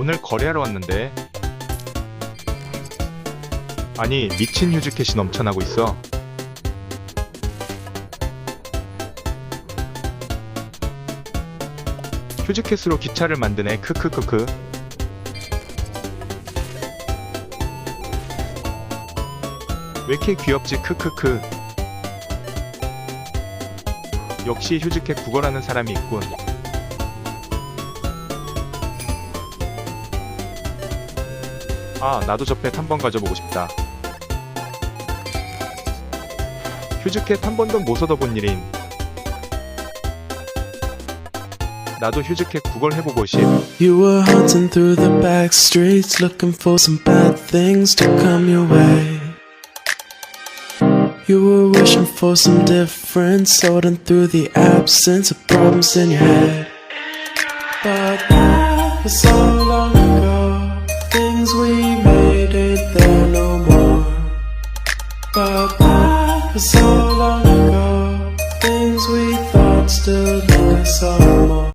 오늘 거래하러 왔는데. 아니 미친 휴즈캣이 넘쳐나고 있어. 휴즈캣으로 기차를 만드네. 크크크크. 왜 이렇게 귀엽지? 크크크. 역시 휴즈캣 국어라는 사람이 있군 아, 나도 저펫한번 가져보고 싶다. 휴즈캣 한 번도 못 얻어본 일인. 나도 휴즈캣 구걸 해보고 싶. You were hunting through the back streets looking for some bad things to come your way. You were wishing for some difference, sorting through the absence of problems in your head. But that was so long ago. Things we no more. That was so long ago. Things we thought still do so more.